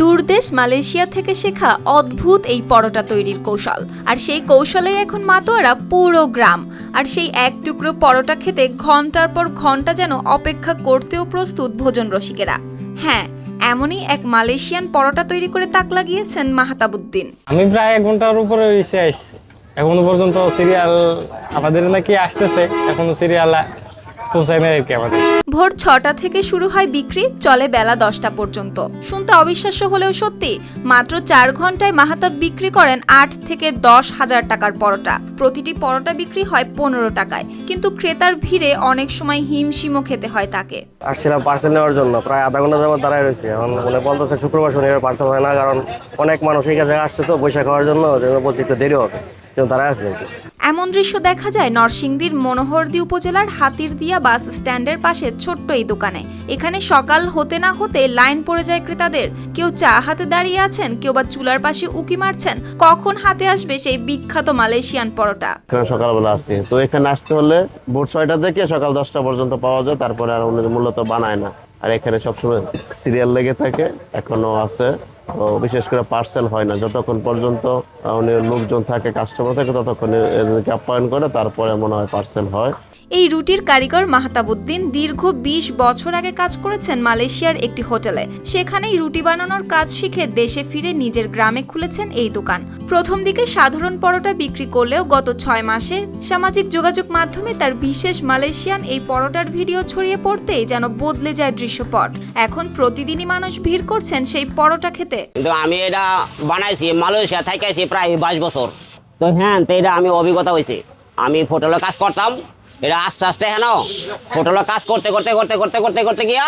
দূরদেশ Malaysia থেকে শেখা অদ্ভুত এই পরোটা তৈরির কৌশল। আর সেই কৌশলে এখন মাতোয়ারা পুরো গ্রাম। আর সেই এক টুকরো পরোটা খেতে ঘণ্টার পর ঘণ্টা যেন অপেক্ষা করতেও প্রস্তুত ভোজন রসিকেরা। হ্যাঁ এমনই এক মালয়েশিয়ান পরোটা তৈরি করে তাক লাগিয়েছেন মাহাতাবুদ্দিন। আমি প্রায় এক ঘণ্টার উপরে রিসে আসছি। এখনও পর্যন্ত সিরিয়াল আমাদের নাকি আসতেছে। এখনও সিরিয়াল পৌঁছায় না আর কি আমাদের। ভোর ছটা থেকে শুরু হয় বিক্রি চলে বেলা দশটা পর্যন্ত। শুনতে অবিশ্বাস্য হলেও সত্যি মাত্র চার ঘন্টায় মাহাতাব বিক্রি করেন আট থেকে দশ হাজার টাকার পরোটা। প্রতিটি পরোটা বিক্রি হয় পনেরো টাকায় কিন্তু ক্রেতার ভিড়ে অনেক সময় হিমশিমও খেতে হয় তাকে। আসছিলাম পার্সেল নেওয়ার জন্য প্রায় আধা ঘণ্টা যাবত দাঁড়ায় রয়েছে। এখন মানে বলতেছে শুক্রবার শনিবার পার্সেল হয় না কারণ অনেক মানুষ এই কাছে আসছে তো বৈশাখ হওয়ার জন্য বলছি একটু দেরি হবে কিন্তু দাঁড়ায় আছে এমন দৃশ্য দেখা যায় নরসিংদীর মনোহরদী উপজেলার হাতিরদিয়া বাস স্ট্যান্ডের পাশে ছোট্ট এই দোকানে। এখানে সকাল হতে না হতে লাইন পড়ে যায় ক্রেতাদের। কেউ চা হাতে দাঁড়িয়ে আছেন, কেউ বা চুলার পাশে উকি মারছেন। কখন হাতে আসবে সেই বিখ্যাত মালয়েশিয়ান পরোটা? সকালবেলা আসছি। তো এখানে আসতে হলে ভোর ছয়টা থেকে সকাল দশটা পর্যন্ত পাওয়া যায়, তারপরে আর মূলত বানায় না। আর এখানে সবসময় সিরিয়াল লেগে থাকে, এখনও আছে। তো বিশেষ করে পার্সেল হয় না। যতক্ষণ পর্যন্ত লোকজন থাকে কাস্টমার থাকে, ততক্ষণ এদেরকে আপ্যায়ন করে, তারপরে মনে হয় পার্সেল হয়। এই রুটির কারিগর মাহতাবুদ্দিন দীর্ঘ ২০ বছর আগে কাজ করেছেন মালয়েশিয়ার একটি হোটেলে। সেখানেই রুটি বানানোর কাজ শিখে দেশে ফিরে নিজের গ্রামে খুলেছেন এই দোকান। প্রথম দিকে সাধারণ পরোটা বিক্রি করলেও গত ছয় মাসে সামাজিক যোগাযোগ মাধ্যমে তার বিশেষ মালয়েশিয়ান এই পরোটার ভিডিও ছড়িয়ে পড়তেই যেন বদলে যায় দৃশ্যপট। এখন প্রতিদিনই মানুষ ভিড় করছেন সেই পরোটা খেতে। আমি এটা বানাইছি, মালয়েশিয়া থেকে প্রায় বাইশ বছর। তো হ্যাঁ এটা আমি অভিজ্ঞতা হয়েছে আমি ফোটলের কাজ করতাম। এটা আস্তে আস্তে হেন ফোটলের কাজ করতে করতে করতে করতে করতে করতে গিয়া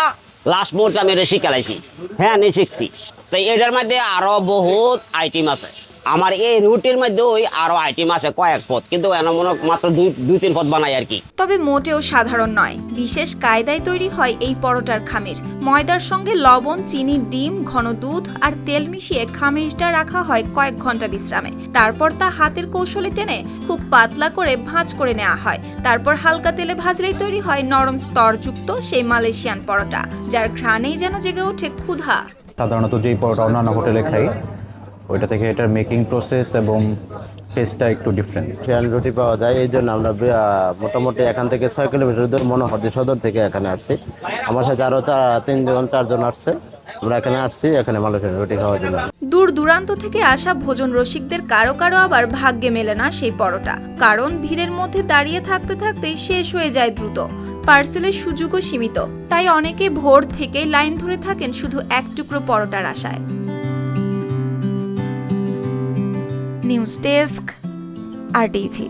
লাস্ট মুহূর্তে আমি এটা শিখালাইছি হ্যাঁ আমি শিখছি। তো এটার মধ্যে আরও বহুত আইটেম আছে। আমার এই রুটির মধ্যে ওই আরও আইটেম আছে কয়েক পদ কিন্তু এমন মনে মাত্র দুই দুই তিন পদ বানাই আর কি। তবে মোটেও সাধারণ নয়। বিশেষ কায়দায় তৈরি হয় এই পরোটার খামির। ময়দার সঙ্গে লবণ চিনি ডিম ঘন দুধ আর তেল মিশিয়ে খামিরটা রাখা হয় কয়েক ঘণ্টা বিশ্রামে। তারপর তা হাতের কৌশলে টেনে খুব পাতলা করে ভাঁজ করে নেওয়া হয়। তারপর হালকা তেলে ভাজলেই তৈরি হয় নরম স্তরযুক্ত সেই মালয়েশিয়ান পরোটা যার ঘ্রাণেই যেন জেগে ওঠে ক্ষুধা। সাধারণত যেই পরোটা অন্যান্য হোটেলে খাই ওইটা থেকে এটার মেকিং প্রসেস এবং টেস্টটা একটু ডিফারেন্ট ফ্যান রুটি পাওয়া যায় এই জন্য আমরা মোটামুটি এখান থেকে ছয় কিলোমিটার দূর মনোহরদি সদর থেকে এখানে আসছি। আমার সাথে আরও তিনজন চারজন আসছে। আমরা এখানে আসছি এখানে মালয়েশিয়ান রুটি খাওয়ার জন্য। দূর দূরান্ত থেকে আসা ভোজন রসিকদের কারও কারও আবার ভাগ্যে মেলে না সেই পরোটা। কারণ ভিড়ের মধ্যে দাঁড়িয়ে থাকতে থাকতেই শেষ হয়ে যায় দ্রুত। পার্সেলের সুযোগও সীমিত। তাই অনেকে ভোর থেকে লাইন ধরে থাকেন শুধু এক টুকরো পরোটার আশায়। নিউজ ডেস্ক আর টিভি।